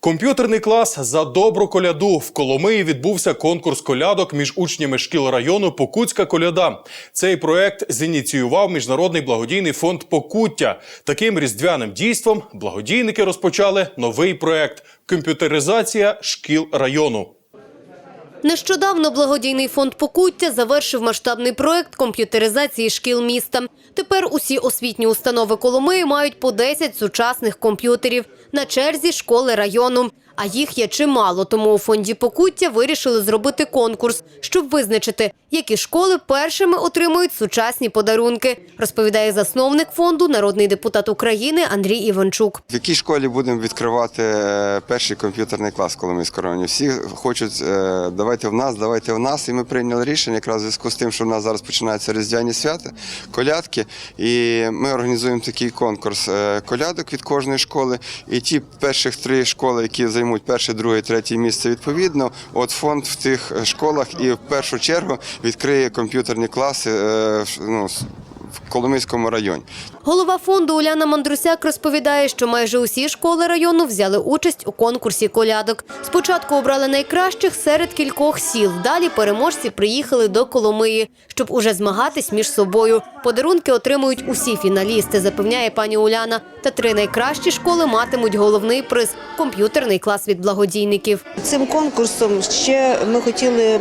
Комп'ютерний клас за добру коляду в Коломиї відбувся конкурс колядок між учнями шкіл району Покутська коляда. Цей проект зініціював міжнародний благодійний фонд Покуття. Таким різдвяним дійством благодійники розпочали новий проект комп'ютеризація шкіл району. Нещодавно благодійний фонд Покуття завершив масштабний проект комп'ютеризації шкіл міста. Тепер усі освітні установи Коломиї мають по 10 сучасних комп'ютерів на черзі школи району. А їх є чимало, тому у фонді Покуття вирішили зробити конкурс, щоб визначити, які школи першими отримують сучасні подарунки, розповідає засновник фонду, народний депутат України Андрій Іванчук. В якій школі будемо відкривати е, перший комп'ютерний клас Коломийського району? Всі хочуть е, давайте в нас, давайте в нас. І ми прийняли рішення якраз в зв'язку з тим, що в нас зараз починаються різдвяні свята, колядки. І ми організуємо такий конкурс е, колядок від кожної школи. І ті перших три школи, які займуть перше, друге, третє місце відповідно, от фонд в тих школах і в першу чергу відкриє комп'ютерні класи е, ну, Коломийському районі. Голова фонду Уляна Мандрусяк розповідає, що майже усі школи району взяли участь у конкурсі колядок. Спочатку обрали найкращих серед кількох сіл. Далі переможці приїхали до Коломиї, щоб уже змагатись між собою. Подарунки отримують усі фіналісти, запевняє пані Уляна. Та три найкращі школи матимуть головний приз комп'ютерний клас від благодійників. Цим конкурсом ще ми хотіли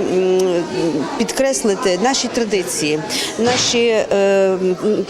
підкреслити наші традиції, наші е,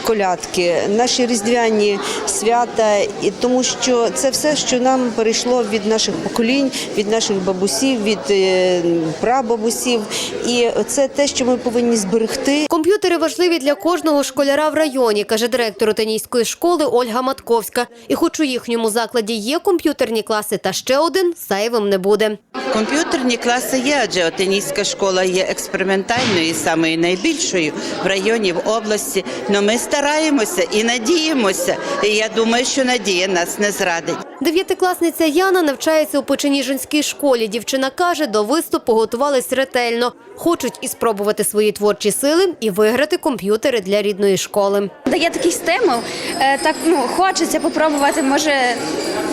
колядки, наші різдвяні свята, і тому що це все, що нам перейшло від наших поколінь, від наших бабусів, від е, прабабусів, і це те, що ми повинні зберегти. Комп'ютери важливі для кожного школяра в районі, каже директор Отенійської школи Ольга Матковська. І хоч у їхньому закладі є комп'ютерні класи, та ще один зайвим не буде. Комп'ютерні класи є, адже Отенійська школа є експериментальною, самою найбільшою в районі, в області. Но ми стараємося і надіємося. І я думаю, що надія нас не зрадить. Дев'ятикласниця Яна навчається у Печеніжинській школі. Дівчина каже, до виступу готувались ретельно. Хочуть і спробувати свої творчі сили, і виграти комп'ютери для рідної школи. дає такий стимул. Е, Так ну хочеться попробувати. Може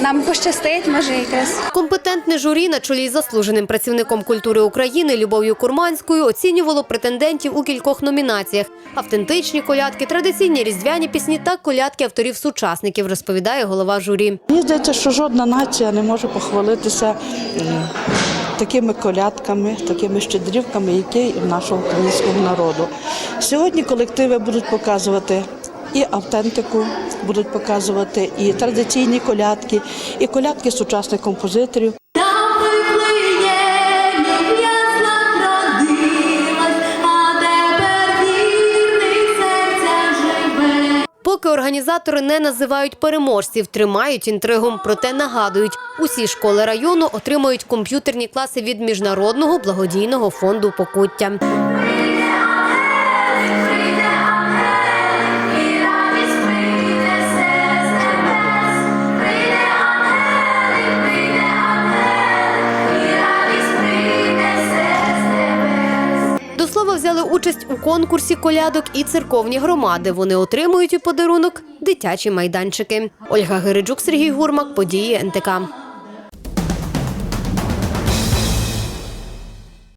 нам пощастить, може якась. Компетентне журі на чолі з заслуженим працівником культури України Любов'ю Курманською оцінювало претендентів у кількох номінаціях: автентичні колядки, традиційні різдвяні пісні та колядки авторів сучасників, розповідає голова журі. Мені здається, що жодна нація не може похвалитися такими колядками, такими щедрівками, які в нашого українського народу. Сьогодні колективи будуть показувати. І автентику будуть показувати, і традиційні колядки, і колядки сучасних композиторів. Поки організатори не називають переможців, тримають інтригу. Проте нагадують, усі школи району отримують комп'ютерні класи від міжнародного благодійного фонду Покуття. Слова, взяли участь у конкурсі колядок і церковні громади. Вони отримують у подарунок дитячі майданчики. Ольга Гириджук, Сергій Гурмак, події НТК.